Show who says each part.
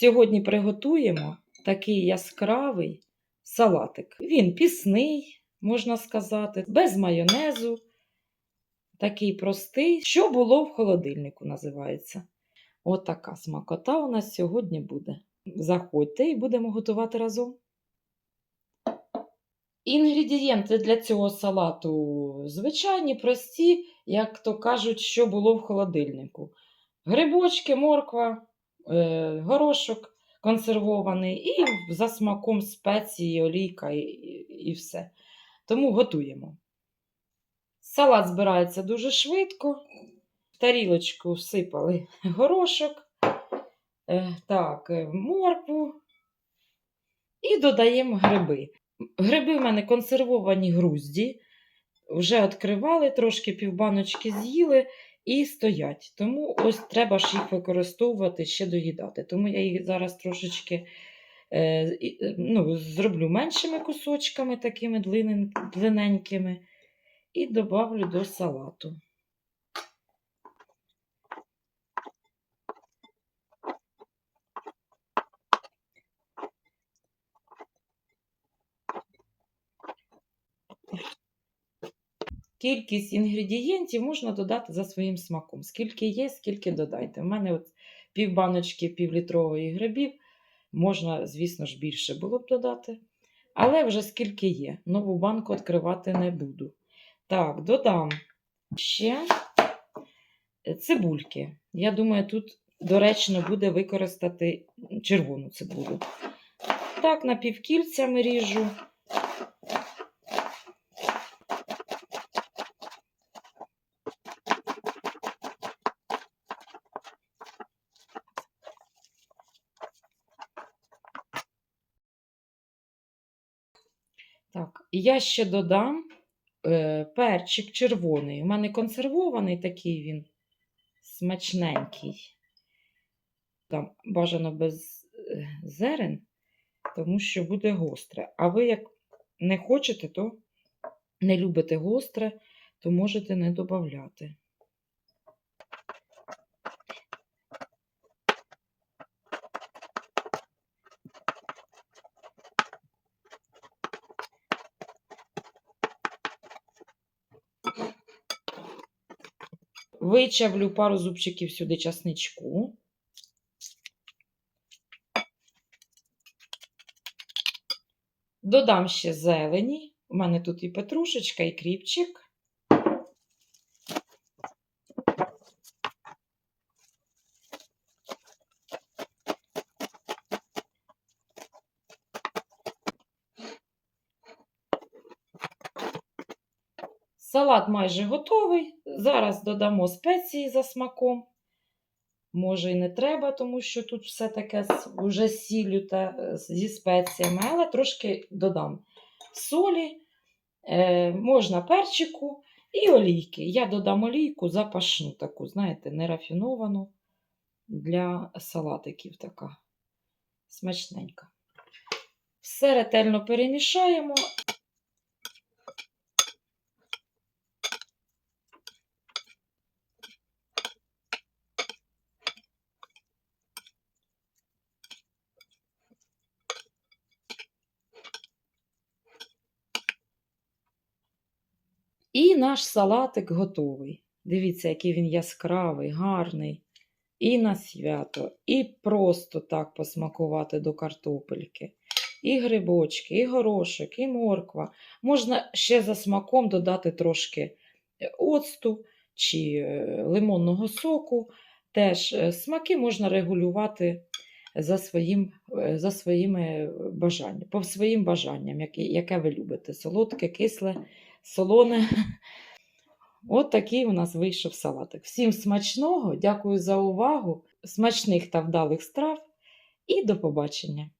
Speaker 1: Сьогодні приготуємо такий яскравий салатик. Він пісний, можна сказати, без майонезу. Такий простий, що було в холодильнику, називається. Отака смакота у нас сьогодні буде. Заходьте і будемо готувати разом. Інгредієнти для цього салату звичайні, прості, як то кажуть, що було в холодильнику. Грибочки, морква, горошок консервований і за смаком спеції, олійка і, і, і все. Тому готуємо. Салат збирається дуже швидко. В тарілочку всипали горошок, е, так, е, моркву і додаємо гриби. Гриби в мене консервовані грузді. Вже відкривали, трошки півбаночки з'їли і стоять. Тому ось треба ж їх використовувати ще доїдати. Тому я їх зараз трошечки е, е, ну, зроблю меншими кусочками, такими длиннен- длинненькими, і добавлю до салату. Кількість інгредієнтів можна додати за своїм смаком. Скільки є, скільки додайте. У мене от півбаночки півлітрової грибів. Можна, звісно ж, більше було б додати. Але вже скільки є. Нову банку відкривати не буду. Так, додам ще цибульки. Я думаю, тут доречно буде використати червону цибулю. Так, напівкільцями ріжу. Так, і я ще додам е, перчик червоний. У мене консервований такий він смачненький. Там бажано без е, зерен, тому що буде гостре. А ви, як не хочете, то не любите гостре, то можете не додати. Вичавлю пару зубчиків сюди часничку. Додам ще зелені. У мене тут і петрушечка, і кріпчик. Салат майже готовий. Зараз додамо спеції за смаком. Може і не треба, тому що тут все таке вже сіллю та е, зі спеціями, але трошки додам солі, е, можна перчику і олійки. Я додам олійку запашну таку, знаєте, не рафіновану для салатиків така смачненька. Все ретельно перемішаємо. І наш салатик готовий. Дивіться, який він яскравий, гарний. І на свято, і просто так посмакувати до картопельки. І грибочки, і горошок, і морква. Можна ще за смаком додати трошки е, оцту чи е, лимонного соку. Теж е, смаки можна регулювати за, своїм, за своїми бажаннями, по своїм бажанням, яке ви любите. Солодке, кисле, солоне. От такий у нас вийшов салатик. Всім смачного, дякую за увагу, смачних та вдалих страв і до побачення!